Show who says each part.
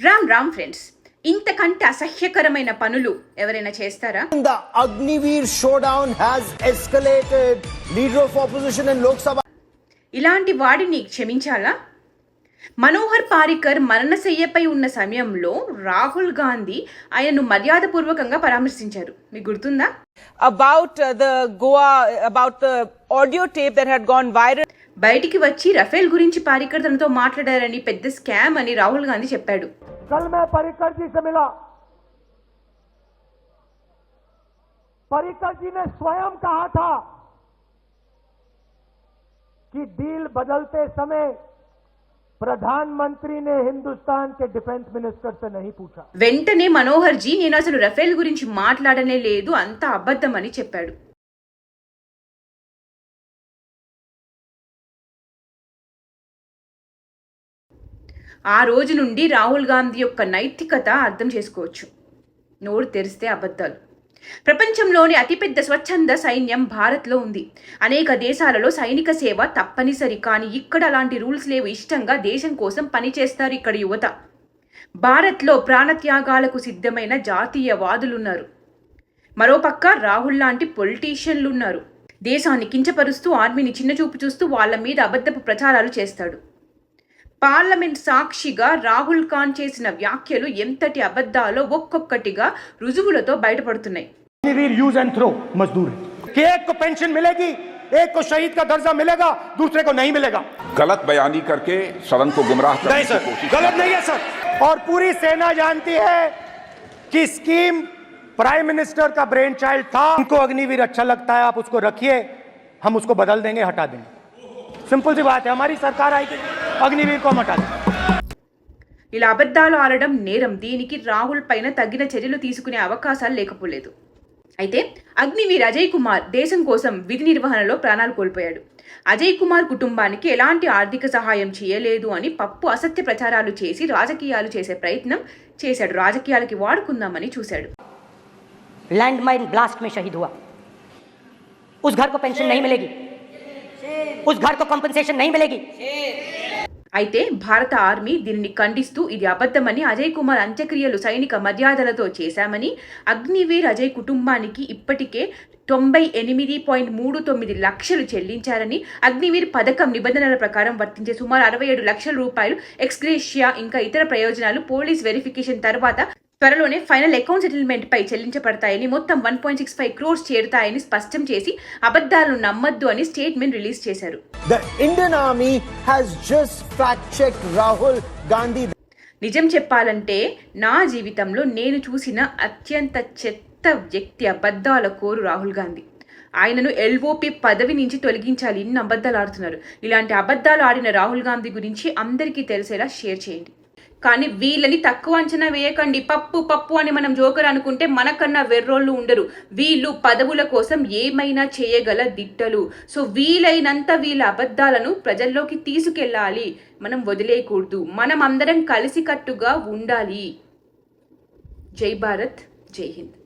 Speaker 1: Ram Ram friends ఇంతకంటే అసహ్యకరమైన పనులు ఎవరైనా చేస్తారా?
Speaker 2: Agniveer showdown has escalated. Leader of opposition in Lok Sabha.
Speaker 1: ఇలాంటి వాడిని క్షమించాలా? మనోహర్ పారికర్ మరణశయ్యపై ఉన్న సమయంలో రాహుల్ గాంధీ ఆయనను మర్యాదపూర్వకంగా పరామర్శించారు. మీకు గుర్తుందా?
Speaker 3: Uh, the Goa, about the audio tape that had gone viral.
Speaker 1: బయటికి వచ్చి రఫేల్ గురించి పారికర్ తనతో మాట్లాడారని పెద్ద స్కామ్ అని రాహుల్ గాంధీ చెప్పాడు.
Speaker 4: कल मैं पर्रिकर जी से मिला पर्रिकर जी ने स्वयं कहा था कि डील बदलते समय प्रधानमंत्री ने हिंदुस्तान के डिफेंस मिनिस्टर से नहीं पूछा
Speaker 1: వెంటనే మనోహర్ జీ నేను అసలు రఫేల్ గురించి మాట్లాడనే లేదు అంత అబద్ధం అని చెప్పాడు ఆ రోజు నుండి రాహుల్ గాంధీ యొక్క నైతికత అర్థం చేసుకోవచ్చు. నోరు తెరిస్తే అబద్ధాలు. ప్రపంచంలోని అతిపెద్ద స్వచ్ఛంద సైన్యం భారత్లో ఉంది. అనేక దేశాలలో సైనిక సేవ తప్పనిసరి కానీ ఇక్కడ అలాంటి రూల్స్ లేవు. ఇష్టంగా దేశం కోసం పనిచేస్తారు ఇక్కడ యువత. భారత్లో ప్రాణత్యాగాలకు సిద్ధమైన జాతీయవాదులున్నారు. మరోపక్క రాహుల్ లాంటి పొలిటీషియన్లు ఉన్నారు దేశాన్ని కించపరుస్తూ ఆర్మీని చిన్నచూపు చూస్తూ వాళ్ళ మీద అబద్ధపు ప్రచారాలు చేస్తాడు. పార్లమెంట్ సాక్షిగా రాహుల్ ఖాన్ చేసిన వ్యాఖ్యలు ఎంతటి అబద్ధాలో ఒక్కొక్కటిగా రుజువులతో బయటపడుతున్నాయి
Speaker 4: अग्निवीर यूज एंड थ्रो मजदूर है कि एक को पेंशन मिलेगी एक को शहीद का दर्जा मिलेगा दूसरे को नहीं मिलेगा
Speaker 5: गलत बयानी करके सदन को गुमराह करने
Speaker 4: नहीं
Speaker 5: की
Speaker 4: सर
Speaker 5: कोशिश
Speaker 4: गलत नहीं है सर और पूरी सेना जानती है कि स्कीम प्राइम मिनिस्टर का ब्रेन चाइल्ड था उनको अग्निवीर अच्छा लगता है आप उसको रखिए हम उसको बदल देंगे हटा देंगे सिंपल सी बात है हमारी सरकार आएगी अग्निवीर को हम हटा देंगे
Speaker 1: ఇలా అబద్ధాలు ఆడడం నేరం దీనికి రాహుల్ పైన తగిన చర్యలు తీసుకునే అవకాశాలు లేకపోలేదు అయితే అగ్నివీర్ అజయ్ కుమార్ దేశం కోసం విధి నిర్వహణలో ప్రాణాలు కోల్పోయాడు అజయ్ కుమార్ కుటుంబానికి ఎలాంటి ఆర్థిక సహాయం చేయలేదు అని పప్పు అసత్య ప్రచారాలు చేసి రాజకీయాలు చేసే ప్రయత్నం చేశాడు రాజకీయాలకి వాడుకుందామని చూశాడు
Speaker 6: लैंडमाइन ब्लास्ट में शहीद हुआ उस घर को पेंशन नहीं मिलेगी उस घर को कंपनसेशन नहीं मिलेगी
Speaker 1: అయితే భారత ఆర్మీ దీనిని ఖండిస్తూ ఇది అబద్ధమని అజయ్ కుమార్ అంత్యక్రియలు సైనిక మర్యాదలతో చేశామని అగ్నివీర్ అజయ్ కుటుంబానికి ఇప్పటికే తొంభై ఎనిమిది పాయింట్ మూడు తొమ్మిది లక్షలు చెల్లించారని అగ్నివీర్ పథకం నిబంధనల ప్రకారం వర్తించే సుమారు అరవై ఏడు లక్షల రూపాయలు ఎక్స్గ్రేషియా ఇంకా ఇతర ప్రయోజనాలు పోలీస్ వెరిఫికేషన్ తర్వాత త్వరలోనే ఫైనల్ అకౌంట్ సెటిల్మెంట్ పై చెల్లించబడతాయని మొత్తం one point six five crores చేరుతాయని స్పష్టం చేసి అబద్ధాలను నమ్మద్దు అని స్టేట్మెంట్ రిలీజ్ చేశారు.
Speaker 2: Rahul Gandhi.
Speaker 1: నిజం చెప్పాలంటే నా జీవితంలో నేను చూసిన అత్యంత చెత్త వ్యక్తి అబద్ధాల కోరు రాహుల్ గాంధీ. ఆయనను ఎల్ఓపి పదవి నుంచి తొలగించాలి ఇన్ని అబద్ధాలు ఆడుతున్నారు. ఇలాంటి అబద్ధాలు ఆడిన రాహుల్ గాంధీ గురించి అందరికీ తెలిసేలా షేర్ చేయండి. కానీ వీళ్ళని తక్కువ అంచనా వేయకండి. పప్పు పప్పు అని మనం జోకర్ అనుకుంటే మనకన్నా వెర్రోళ్ళు ఉండరు. వీళ్ళు పదవుల కోసం ఏమైనా చేయగల దిట్టలు. సో వీలైనంత వీళ్ళ అబద్ధాలను ప్రజల్లోకి తీసుకెళ్ళాలి. మనం వదిలేయకూడదు. మనం అందరం కలిసికట్టుగా ఉండాలి. జై భారత్ జై హింద్.